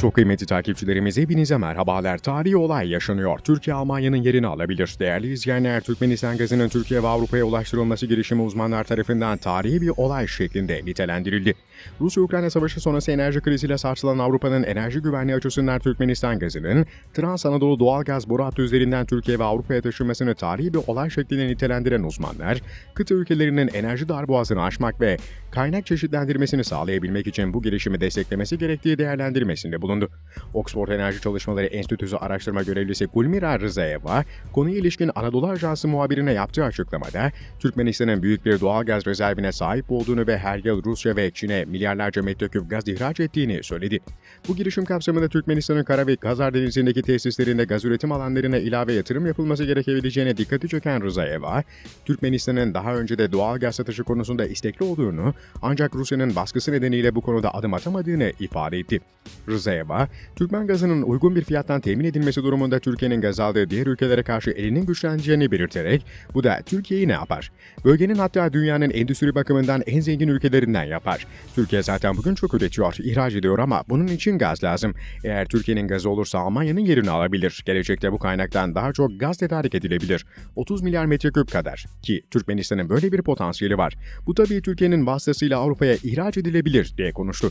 Çok kıymetli takipçilerimiz hepinize merhabalar. Tarihi olay yaşanıyor. Türkiye Almanya'nın yerini alabilir. Değerli izleyenler, Türkmenistan gazının Türkiye ve Avrupa'ya ulaştırılması girişimi uzmanlar tarafından tarihi bir olay şeklinde nitelendirildi. Rusya-Ukrayna savaşı sonrası enerji kriziyle sarsılan Avrupa'nın enerji güvenliği açısından Türkmenistan gazının Trans Anadolu doğal gaz boru hattı üzerinden Türkiye ve Avrupa'ya taşınmasını tarihi bir olay şeklinde nitelendiren uzmanlar, kıta ülkelerinin enerji darboğazını aşmak ve kaynak çeşitlendirmesini sağlayabilmek için bu girişimi desteklemesi gerektiği değerlendirmesinde bulundu. Oxford Enerji Çalışmaları Enstitüsü araştırma görevlisi Gulmira Rızayeva, konuya ilişkin Anadolu Ajansı muhabirine yaptığı açıklamada, Türkmenistan'ın büyük bir doğal gaz rezervine sahip olduğunu ve her yıl Rusya ve Çin'e milyarlarca metreküp gaz ihraç ettiğini söyledi. Bu girişim kapsamında Türkmenistan'ın Kara ve Kazar Denizi'ndeki tesislerinde gaz üretim alanlarına ilave yatırım yapılması gerekebileceğine dikkati çeken Rızayeva, Türkmenistan'ın daha önce de doğal gaz satışı konusunda istekli olduğunu ancak Rusya'nın baskısı nedeniyle bu konuda adım atamadığını ifade etti. Rızayeva, Türkmen gazının uygun bir fiyattan temin edilmesi durumunda Türkiye'nin gaz aldığı diğer ülkelere karşı elinin güçleneceğini belirterek, bu da Türkiye'yi ne yapar? Bölgenin hatta dünyanın endüstri bakımından en zengin ülkelerinden yapar. Türkiye zaten bugün çok üretiyor, ihraç ediyor ama bunun için gaz lazım. Eğer Türkiye'nin gazı olursa Almanya'nın yerini alabilir. Gelecekte bu kaynaktan daha çok gaz tedarik edilebilir. 30 milyar metreküp kadar. Ki Türkmenistan'ın böyle bir potansiyeli var. Bu tabii Türkiye'nin vasıtasıyla Avrupa'ya ihraç edilebilir diye konuştu.